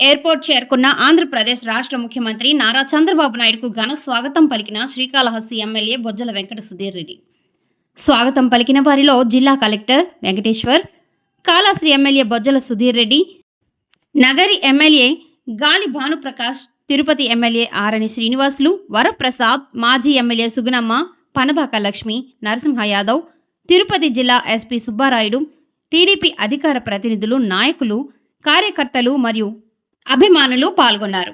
Airport చేరుకున్న ఆంధ్రప్రదేశ్ రాష్ట్ర ముఖ్యమంత్రి నారా చంద్రబాబు నాయుడుకు ఘన స్వాగతం పలికిన శ్రీకాళహస్తి ఎమ్మెల్యే బొజ్జల వెంకట సుధీర్ రెడ్డి. స్వాగతం పలికిన వారిలో జిల్లా collector Venkateswar Kalasri MLA Bojjala Sudheer Reddy Nagari MLA Gali Bhanuprakash Tirupati MLA Arani Srinivasulu Varaprasad మాజీ ఎమ్మెల్యే సుగుణమ్మ పనబాక లక్ష్మి నరసింహ యాదవ్ తిరుపతి జిల్లా ఎస్పీ సుబ్బారాయుడు టీడీపీ అధికార ప్రతినిధులు నాయకులు కార్యకర్తలు మరియు అభిమానులు పాల్గొన్నారు.